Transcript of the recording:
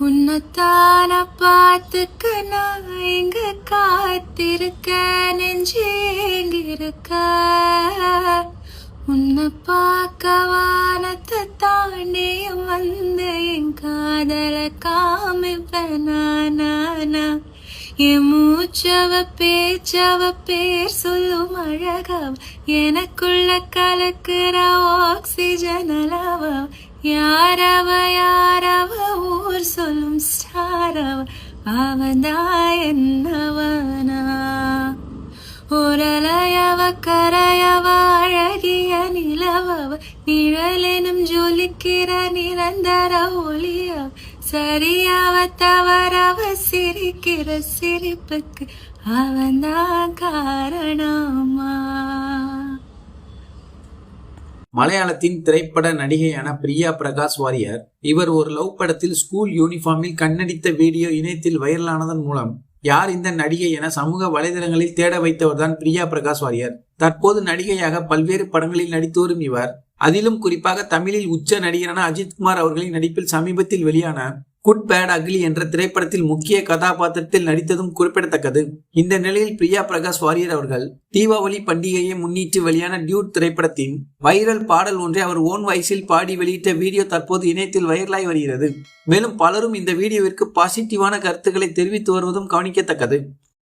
உன்னத்தான பார்த்துக்க நான் எங்க காத்திருக்க நெஞ்சு எங்கிருக்க உன்னை பார்க்க வானத்தை தாண்டியும் வந்த என் காதல காமிப்ப நானா என் மூச்சவ பேச்சவ பேர் சொல்லும் அழகவ எனக்குள்ள கலக்குற ஆக்சிஜன் அளவ யாரவ யாரவ ஊர் சொல்லும் ஸ்டாரவ அவதான் என்னவனா ஒரலையவ கரையவ அழகிய நிலவவ நிழலெனும் ஜொலிக்கிற நிரந்தர ஒளியவ சரியாவ தவறவ சிரிக்கிற சிரிப்புக்கு அவன்தான் காரணமா மலையாளத்தின் திரைப்பட நடிகையான பிரியா பிரகாஷ் வாரியர் இவர் ஒரு லவ் படத்தில் ஸ்கூல் யூனிஃபார்மில் கண்ணடித்த வீடியோ இணையத்தில் வைரலானதன் மூலம் யார் இந்த நடிகை என சமூக வலைதளங்களில் தேட வைத்தவர்தான் பிரியா பிரகாஷ் வாரியர். தற்போது நடிகையாக பல்வேறு படங்களில் நடித்து வரும் இவர். அதிலும் குறிப்பாக தமிழில் உச்ச நடிகரான அஜித்குமார் அவர்களின் நடிப்பில் சமீபத்தில் வெளியான குட் பேட் அக்லி என்ற திரைப்படத்தில் முக்கிய கதாபாத்திரத்தில் நடித்ததும் குறிப்பிடத்தக்கது. இந்த நிலையில் பிரியா பிரகாஷ் வாரியர் அவர்கள் தீபாவளி பண்டிகையை முன்னிட்டு வெளியான டியூட் திரைப்படத்தின் வைரல் பாடல் ஒன்றை அவர் ஓன் வயசில் பாடி வெளியிட்ட வீடியோ தற்போது இணையத்தில் வைரலாகி வருகிறது. மேலும் பலரும் இந்த வீடியோவிற்கு பாசிட்டிவான கருத்துக்களை தெரிவித்து வருவதும் கவனிக்கத்தக்கது